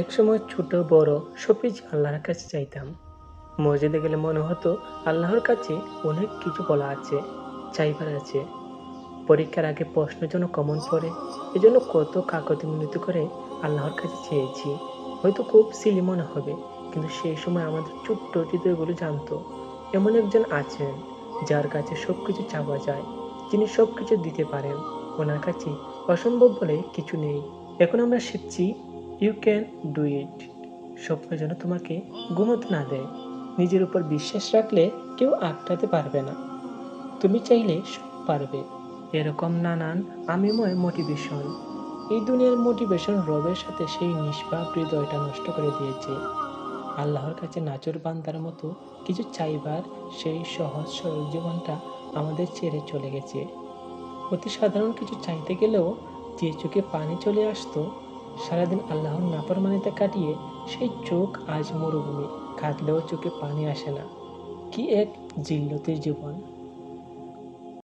একসময় ছোট, বড় সব কিছু আল্লাহর কাছে চাইতাম। মসজিদে গেলে মনে হতো আল্লাহর কাছে অনেক কিছু বলা আছে, চাইবার আছে। পরীক্ষার আগে প্রশ্ন যেন কমন পড়ে, এজন্য কত কাকতি মিনতি করে আল্লাহর কাছে চেয়েছি। হয়তো খুব সিলি মনে হবে, কিন্তু সেই সময় আমাদের ছোট্ট হৃদয়গুলো জানতো, এমন একজন আছেন যার কাছে সব কিছু চাওয়া যায়, যিনি সব কিছু দিতে পারেন। ওনার কাছে অসম্ভব বলে কিছু নেই। এখন আমরা শিখছি ইউ ক্যান ডু ইট স্বপ্ন যেন তোমাকে ঘুমোতে না দেয়। নিজের উপর বিশ্বাস রাখলে কেউ আটকাতে পারবে না। তুমি চাইলে সব পারবে। এরকম নানান আমিময় মোটিভেশন এই দুনিয়ার মোটিভেশন রবের সাথে সেই নিষ্পাপ হৃদয়টা নষ্ট করে দিয়েছে। আল্লাহর কাছে নাচর বান্দার মতো কিছু চাইবার সেই সহজ সরল জীবনটা আমাদের ছেড়ে চলে গেছে। অতি সাধারণ কিছু চাইতে গেলেও যে চোখে পানি চলে আসতো সারাদিন আল্লাহর নাফরমানিতে কাটিয়ে সেই চোখ আজ মরুভূমি, কাঁদলেও চোখে পানি আসে না। কি এক জিল্লতির জীবন।